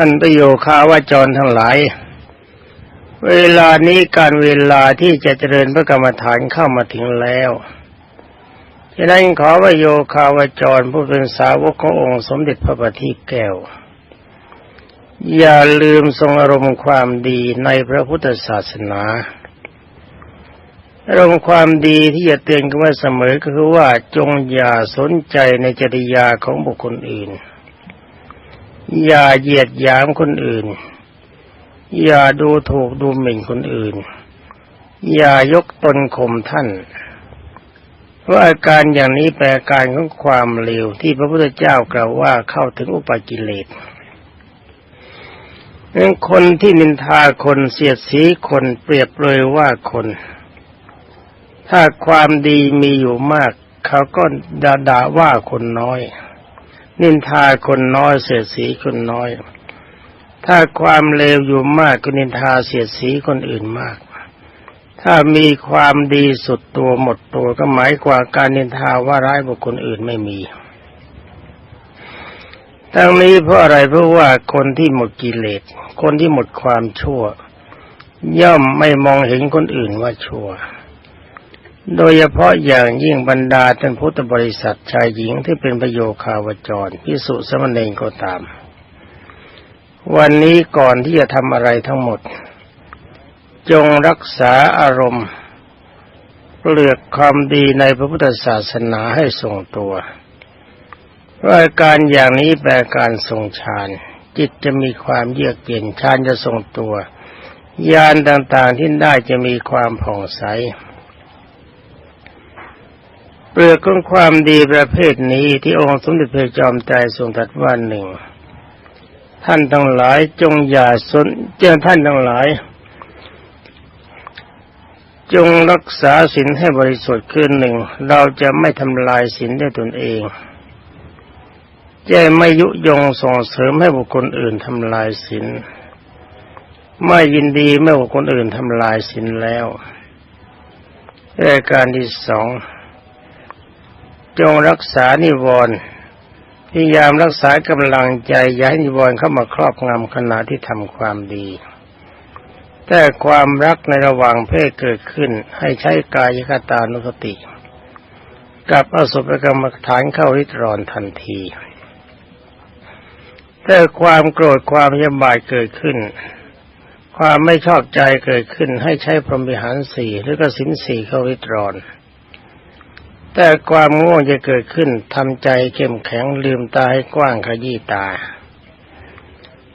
ท่านประโยคาวาจรทั้งหลาย เวลานี้การเวลาที่จะเจริญพระกรรมฐานเข้ามาถึงแล้วฉะนั้นขอว่าโยคาวาจรผู้เป็นสาวกขององค์สมเด็จพระบัณฑิตแก้ว อย่าลืมทรงอารมณ์ความดีในพระพุทธศาสนาอารมณ์ความดีที่จะเตือนกันว่าเสมอก็คือว่าจงอย่าสนใจในจริยาของบุคคลอื่น อย่าเหยียดหยามคนอื่น อย่าดูถูกดูหมิ่นคนอื่น อย่ายกตนข่มท่านเพราะอาการอย่างนี้แปลการของความเลวที่พระพุทธเจ้ากล่าวว่าเข้าถึงอุปกิเลสนั้นคนที่นินทาคนเสียดสีคนเปรียบเลยว่าคน ถ้าความดีมีอยู่มาก เขาก็ด่าด่าว่าคนน้อย นินทาคนน้อยเสียสีคนน้อย ถ้าความเลวอยู่มากก็นินทาเสียสีคนอื่นมาก ถ้ามีความดีสุดตัวหมดตัวก็หมายกว่าการนินทาว่าร้ายบุคคลอื่นไม่มีทั้งนี้เพราะอะไรเพราะว่าคนที่หมดกิเลสคนที่หมดความชั่ว ย่อมไม่มองเห็นคนอื่นว่าชั่ว โดยเฉพาะอย่างยิ่งบรรดาท่านพุทธบริษัทชายหญิงที่เป็นประโยคาวจรพิสุสมณเณรก็ตาม วันนี้ก่อนที่จะทำอะไรทั้งหมด จงรักษาอารมณ์เปลือกความดีในพระพุทธศาสนาให้ทรงตัวว่าการอย่างนี้แปลการทรงฌานจิตจะมีความเยือกเย็นฌานจะทรงตัว ญาณต่างๆที่ได้จะมีความผ่องใส เปลือกของความดีประเภทนี้ที่องค์สมเด็จพระจอมใจทรงตรัสว่าหนึ่ง ท่านทั้งหลายจงอย่าสนเจ้าท่านทั้งหลาย จงรักษาศีลให้บริสุทธิ์คือหนึ่ง เราจะไม่ทำลายศีลด้วยตนเองจะไม่ยุยงส่งเสริมให้บุคคลอื่นทำลายศีลไม่ยินดีเมื่อบุคคลอื่นทำลายศีลแล้วรายการที่สอง จงรักษานิวรณ์พยายามรักษากำลังใจอย่าให้นิวรณ์เข้ามาครอบงำขณะที่ทำความดี แต่ความรักในระหว่างเพศเกิดขึ้นให้ใช้กายคตานุสติ กับอสุภกรรมฐานเข้าริตรอนทันทีถ้าความโกรธความยำบายเกิดขึ้น ความไม่ชอบใจเกิดขึ้นให้ใช้พรหมิหารสี่หรือกสินสี่เข้าริตรอน แต่ความง่วงจะเกิดขึ้นทำใจเข้มแข็งลืมตาให้กว้างขยี้ตา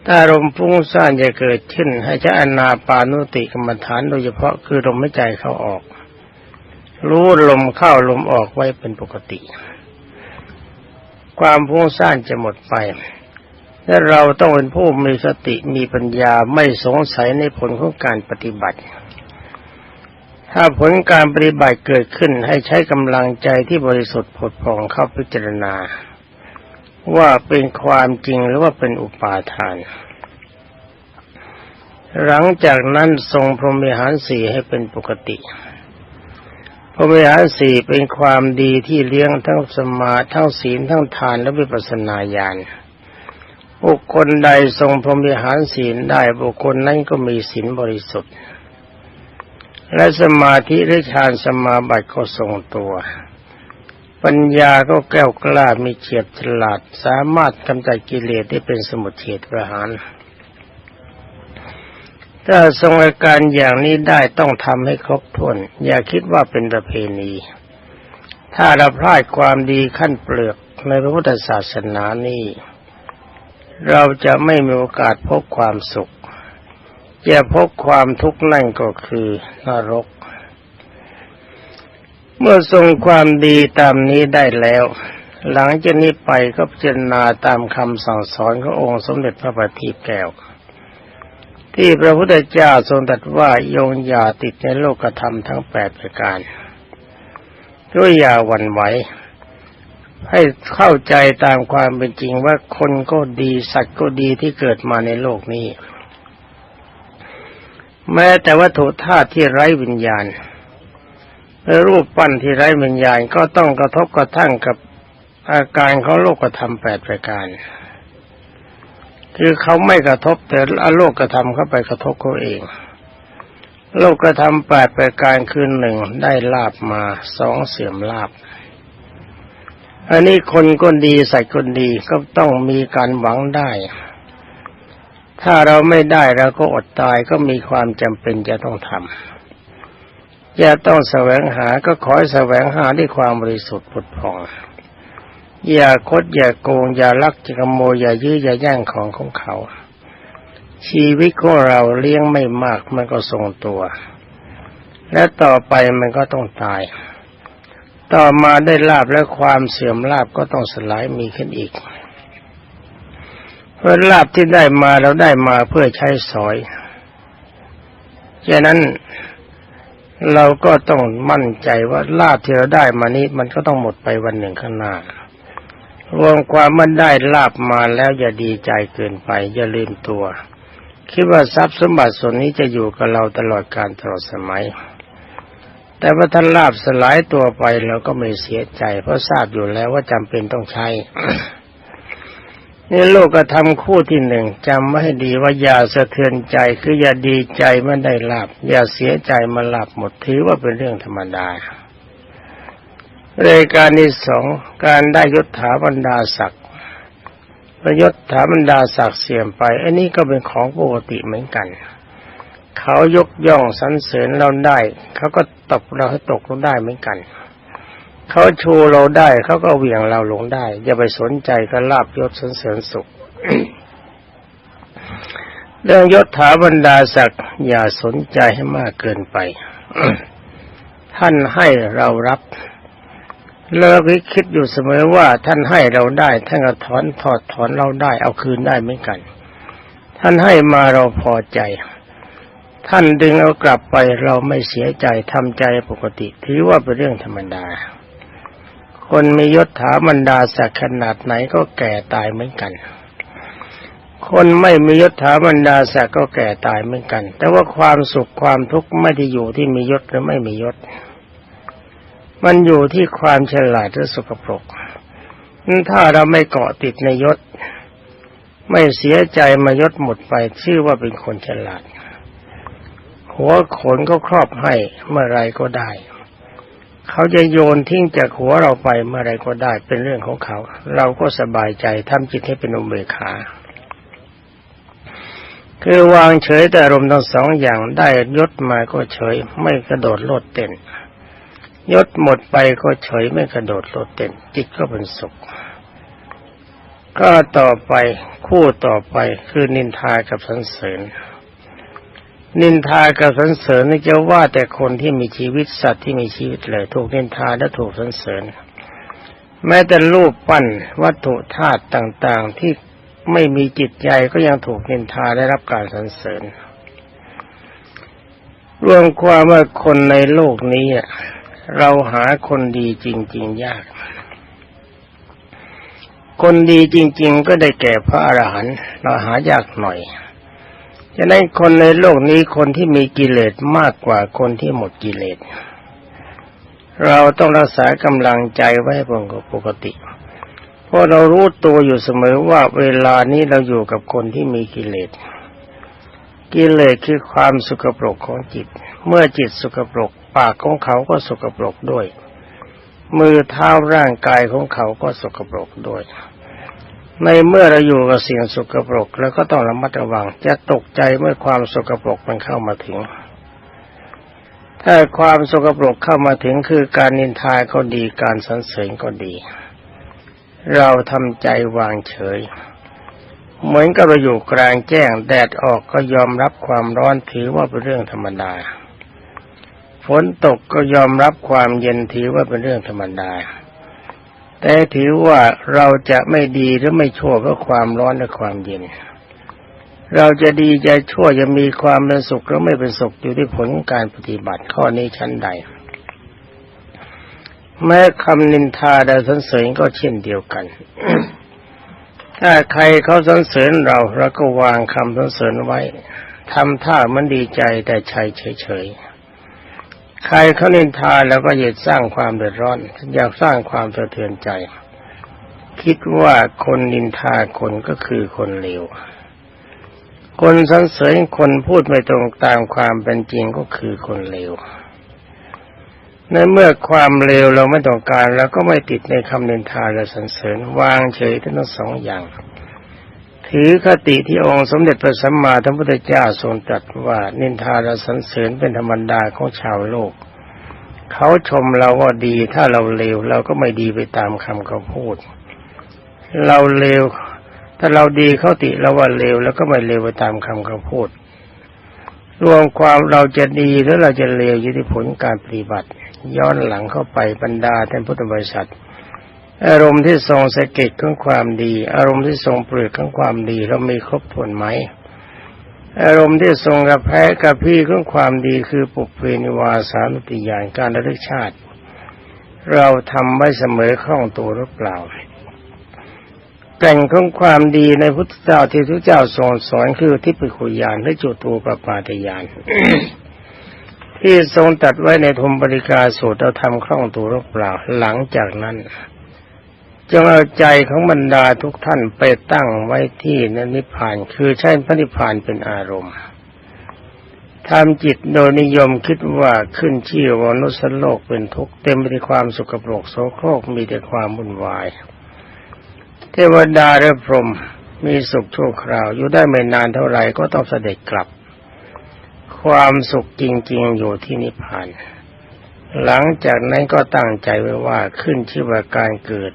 ถ้าลมฟุ้งซ่านจะเกิดขึ้น ให้ใช้อนาปานุติกรรมฐานโดยเฉพาะคือลมหายใจเข้าออก รู้ลมเข้าลมออกไว้เป็นปกติ ความฟุ้งซ่านจะหมดไปและเราต้องเป็นผู้มีสติมีปัญญาไม่สงสัยในผลของการปฏิบัติ ถ้าผลการปฏิบัติเกิดขึ้นให้ใช้กำลังใจที่บริสุทธิ์ผดผ่องเข้าพิจารณา ว่าเป็นความจริงหรือว่าเป็นอุปาทาน หลังจากนั้นทรงพรหมิหารสี่ให้เป็นปกติ พรหมิหารสี่เป็นความดีที่เลี้ยงทั้งสมาทั้งศีลทั้งทานและวิปัสสนาญาณบุคคลใดทรงพรหมิหารศีลได้บุคคลนั้นก็มีศีลบริสุทธิ์ และสมาธิหรือฌานสมาบัติก็ทรงตัว ปัญญาก็แก้วกล้ามีเฉียบฉลาด สามารถกำจัดกิเลสได้เป็นสมุทเฉดประหาร ถ้าทรงอาการอย่างนี้ได้ต้องทำให้ครบถ้วน อย่าคิดว่าเป็นประเพณี ถ้าเราพลาดความดีขั้นเปลือกในพระพุทธศาสนานี้ เราจะไม่มีโอกาสพบความสุข จะพบความทุกข์นั่นก็คือนรก เมื่อทรงความดีตามนี้ได้แล้ว หลังจากนี้ไปก็พิจารณาตามคำสั่งสอนขององค์สมเด็จพระบัณฑิตแก้ว ที่พระพุทธเจ้าทรงตรัสว่าโยงอย่าติดในโลกธรรมทั้งแปดประการด้วยอย่าหวั่นไหวให้เข้าใจตามความเป็นจริงว่าคนก็ดีสัตว์ก็ดีที่เกิดมาในโลกนี้ แม้แต่วัตถุธาตุที่ไร้วิญญาณรูปปั้นที่ไร้วิญญาณก็ต้องกระทบกระทั่งกับอาการของโลกธรรมแปดประการ คือเขาไม่กระทบแต่โลกกระทำเข้าไปกระทบเขาเอง โลกกระทำแปดประการคืนหนึ่งได้ลาบมาสองเสื่อมลาบ อันนี้คนก็ดีใส่คนดีก็ต้องมีการหวังได้ ถ้าเราไม่ได้เราก็อดตายก็มีความจำเป็นจะต้องทำอย่าต้องแสวงหาก็ขอแสวงหาด้วยความบริสุทธิ์ผุดผ่อง อย่าคดอย่าโกง อย่าลักจะขโมยอย่ายื้ออย่าแย่งของของเขา ชีวิตของเราเลี้ยงไม่มากมันก็ทรงตัว และต่อไปมันก็ต้องตาย ต่อมาได้ลาบและความเสื่อมลาบก็ต้องสลายมีขึ้นอีก เพราะลาบที่ได้มาเราได้มาเพื่อใช้สอยฉะนั้นเราก็ต้องมั่นใจว่าลาบที่เราได้มานี้มันก็ต้องหมดไปวันหนึ่งข้างหน้ารวมความมันได้ลาบมาแล้วอย่าดีใจเกินไป อย่าลืมตัว คิดว่าทรัพย์สมบัติส่วนนี้จะอยู่กับเราตลอดการตลอดสมัย แต่ว่าท่านลาบสลายตัวไปเราก็ไม่เสียใจ เพราะทราบอยู่แล้วว่าจำเป็นต้องใช้ นี่โลกกระทำคู่ที่หนึ่งจำไว้ให้ดีว่าอย่าสะเทือนใจคืออย่าดีใจมื่ได้ลาบอย่าเสียใจมาลาบหมดถือว่าเป็นเรื่องธรรมดารายการที่สองการได้ยศถาบรรดาศักดิ์ประยศถาบรรดาศักดิ์เสื่อมไป อันนี้ก็เป็นของปกติเหมือนกัน เขายกย่องสรรเสริญเราได้ เขาก็ตบเราให้ตกลงได้เหมือนกัน เขาชูเราได้เขาก็เหวี่ยงเราลงได้ อย่าไปสนใจก็ลาบยศสรรเสริญสุข เรื่องยศถาบรรดาศักดิ์อย่าสนใจให้มากเกินไป ท่านให้เรารับเลิกคิดอยู่เสมอว่า ท่านให้เราได้ ท่านก็ถอนถอดถอนเราได้ เอาคืนได้เหมือนกัน ท่านให้มาเราพอใจ ท่านดึงเอากลับไปเราไม่เสียใจทำใจปกติ ถือว่าเป็นเรื่องธรรมดา คนมียศถาบรรดาศักดิ์ขนาดไหนก็แก่ตายเหมือนกัน คนไม่มียศถาบรรดาศักดิ์ก็แก่ตายเหมือนกัน แต่ว่าความสุขความทุกข์ไม่ได้อยู่ที่มียศหรือไม่มียศ มันอยู่ที่ความฉลาดหรือสกปรกถ้าเราไม่เกาะติดในยศ ไม่เสียใจมายศหมดไปชื่อว่าเป็นคนฉลาด หัวขนก็ครอบให้เมื่อไรก็ได้ เขาจะโยนทิ้งจากหัวเราไปเมื่อไรก็ได้เป็นเรื่องของเขา เราก็สบายใจทำจิตให้เป็นอุเบกขา คือวางเฉยแต่อารมณ์ทั้งสองอย่างได้ยศมาก็เฉย ไม่กระโดดโลดเต้นยศหมดไปก็เฉยไม่กระโดดโลดเต้นจิตก็เป็นสุข ก็ต่อไปคู่ต่อไปคือนินทากับสันเสริญ นินทากับสันเสริญนี่จะว่าแต่คนที่มีชีวิตสัตว์ที่มีชีวิตเลย ถูกนินทาและถูกสันเสริญ แม้แต่รูปปั้นวัตถุธาตุต่างๆที่ไม่มีจิตใจก็ยังถูกนินทาได้รับการสรรเสริญ รวมความว่าคนในโลกนี้เราหาคนดีจริง ๆ ยาก คนดีจริง ๆ ก็ได้แก่พระอรหันต์เราหายากหน่อย ฉะนั้นคนในโลกนี้คนที่มีกิเลสมากกว่าคนที่หมดกิเลส เราต้องรักษากำลังใจไว้เป็นปกติ เพราะเรารู้ตัวอยู่เสมอว่าเวลานี้เราอยู่กับคนที่มีกิเลส กิเลสคือความสุขปรกของจิต เมื่อจิตสุขปรกปากของเขาก็สุกปรกด้วย มือเท้าร่างกายของเขาก็สกปรกด้วย ในเมื่อเราอยู่กับสิ่งสกปรกแล้วก็ต้องระมัดระวัง จะตกใจเมื่อความสกปรกมันเข้ามาถึง ถ้าความสกปรกเข้ามาถึงคือการนินทาก็ดีการสรรเสริญก็ดี เราทำใจวางเฉย เหมือนกับเราอยู่กลางแจ้งแดดออกก็ยอมรับความร้อนถือว่าเป็นเรื่องธรรมดาฝนตกก็ยอมรับความเย็นถือว่าเป็นเรื่องธรรมดา แต่ถือว่าเราจะไม่ดีหรือไม่ชั่วเพราะความร้อนและความเย็น เราจะดีจะชั่วจะมีความเป็นสุขหรือไม่เป็นสุขอยู่ที่ผลของการปฏิบัติข้อนี้ชั้นใด แม้คำนินทาและสรรเสริญก็เช่นเดียวกัน ถ้าใครเขาสรรเสริญเราเราก็วางคำสรรเสริญไว้ทำท่ามันดีใจแต่ใจเฉยๆ ใครเขานินทาแล้วก็อยาสร้างความเดือดร้อน อยากสร้างความสะเทือนใจ คิดว่าคนนินทาคนก็คือคนเลวคนสรรเสริญคนพูดไม่ตรงตามความเป็นจริงก็คือคนเลวในเมื่อความเลวเราไม่ต้องการเราก็ไม่ติดในคำนินทาและสรรเสริญวางเฉยทั้งสองอย่าง ถือคติที่องค์สมเด็จพระสัมมาสัมพุทธเจ้าทรงตรัสว่านินทาและสรรเสริญเป็นธรรมดาของชาวโลก เขาชมเราว่าดีถ้าเราเลวเราก็ไม่ดีไปตามคำเขาพูด เราเลวถ้าเราดีเขาติเราว่าเลวแล้วก็ไม่เลวไปตามคำเขาพูด รวมความเราจะดีหรือเราจะเลวอยู่ที่ผลการปฏิบัติ ย้อนหลังเข้าไปบรรดาท่านพุทธบริษัท อารมณ์ที่ทรงสะเก็ดของความดี อารมณ์ที่ทรงเปลือกของความดี เรามีครบถ้วนไหม อารมณ์ที่ทรงกระแพ้กระพี่ของความดีคือปุเพนิวาสานุติยานการระลึกชาติ เราทำไว้เสมอคล่องตัวหรือเปล่าแต่งของความดีในพุทธเจ้าที่พระเจ้าทรงสอนคือทิพยคุยานและจุตูปปาตยานที่ทรงตัดไว้ในธมบริกาสูตรเราทำคล่องตัวหรือเปล่าหลังจากนั้น จงเอาใจของบรรดาทุกท่านไปตั้งไว้ที่นนิพพาน คือใช้พระนิพพานเป็นอารมณ์ทำจิตโดยนิยมคิดว่าขึ้นชื่อว่านุสโลกเป็นทุกข์เต็มไปด้วยความสุขปรกโสโครกมีแต่ความวุ่นวาย เทวดาและพรหมมีสุขชั่วคราวอยู่ได้ไม่นานเท่าไหร่ก็ต้องเสด็จกลับ ความสุขจริง ๆ อยู่ที่นิพพาน หลังจากนั้นก็ตั้งใจไว้ว่าขึ้นชื่อว่าการเกิด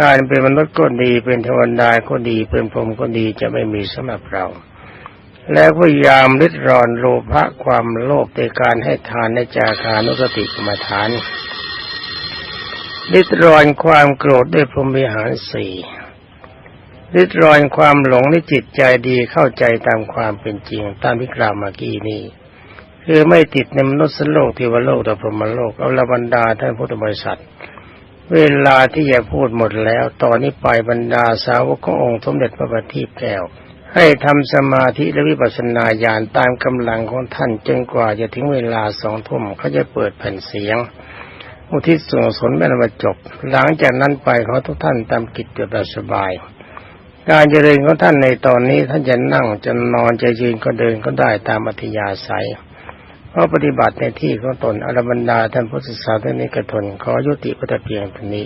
การเป็นมนุษย์ก็ดีเป็นเทวดาก็ดีเป็นพรหมก็ดีจะไม่มีสำหรับเรา แล้วพยายามริดรอนโลภะความโลภในการให้ทานในจาคานุสติกรรมฐานริดรอนความโกรธด้วยพรหมิหารสี่ริดรอนความหลงในจิตใจดีเข้าใจตามความเป็นจริงตามที่กล่าวมากี้นี้คือไม่ติดในมนุษย์โลกเทวโลกแต่พรหมโลกเอาละบรรดาท่านพุทธบริษัท เวลาที่จะพูดหมดแล้ว ตอนนี้ไปบรรดาสาวกขององค์สมเด็จพระบัณฑิตแก้ว ให้ทำสมาธิและวิปัสสนาญาณตามกำลังของท่านจนกว่าจะถึงเวลาสองทุ่มเขาจะเปิดแผ่นเสียง อุทิศส่วนสนไม่นมาจบ หลังจากนั้นไปขอทุกท่านตามกิจแบบสบาย การเจริญของท่านในตอนนี้ท่านจะนั่งจะนอนจะยืนก็เดินก็ได้ตามอัธยาศัย เพราะปฏิบัติในที่ของตนอรบรรดาท่านพุทธศาสนิกชนขอยุติพุทธเพียงเท่านี้